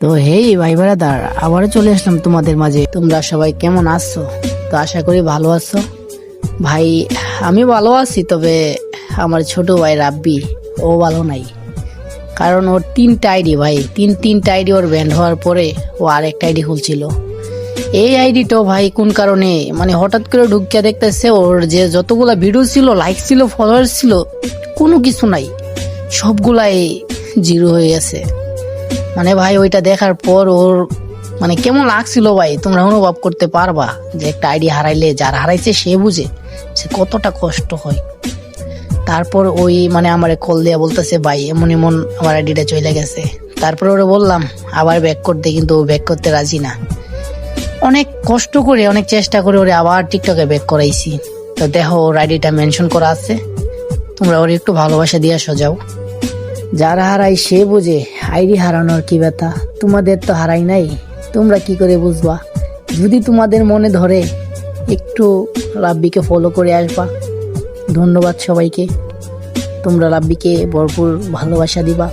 তো হেই, ভাই ব্রাদার, আবারও চলে আসলাম তোমাদের মাঝে। তোমরা সবাই কেমন আছো? তো আশা করি ভালো আছো। ভাই, আমি ভালো আছি, তবে আমার ছোট ভাই রাব্বি, ও ভালো নাই। কারণ ওর তিনটা আইডি, ভাই, তিন, তিনটা আইডি ওর ব্যান্ড হওয়ার পরে ও আরেকটা আইডি খুলছিল। এই আইডিটাও ভাই, কোন কারণে? মানে হঠাৎ করে ঢুকিয়া দেখতেছে ওর যে যতগুলা ভিডিও ছিল লাইক ছিল ফলোয়ার ছিল, কোনো কিছু নাই। সবগুলাই জিরো হয়ে গেছে। মানে ভাই, ওইটা দেখার পর ওর মানে কেমন লাগছিল ভাই? তোমরা অনুভব করতে পারবা যে একটা আইডি হারাইলে, যার হারাইছে সে বুঝে সে কতটা কষ্ট হয়। তারপর ওই মানে আমারে কল দেয়া বলতেছে, ভাই, এমন এমন আমার আইডিটা চলে গেছে। তারপর ওরে বললাম, আবার ব্যাক করতে, কিন্তু ও ব্যাক করতে রাজি না। অনেক কষ্ট করে, অনেক চেষ্টা করে ওরে আবার টিকটকে ব্যাক করাইছি। তো দেখো, ওর আইডিটা মেনশন করা আছে। তোমরা ওর একটু ভালোবাসা দিয়ে সাজাও যারা হারাই সে বুঝে আইডি হারানোর কি ব্যথা? তোমাদের তো হারাই নাই। তোমরা কি করে বুঝবা? যদি তোমাদের মনে ধরে, একটু রাব্বিকে ফলো করে আসবা। ধন্যবাদ সবাইকে। তোমরা রাব্বিকে ভরপুর ভালোবাসা দিবা।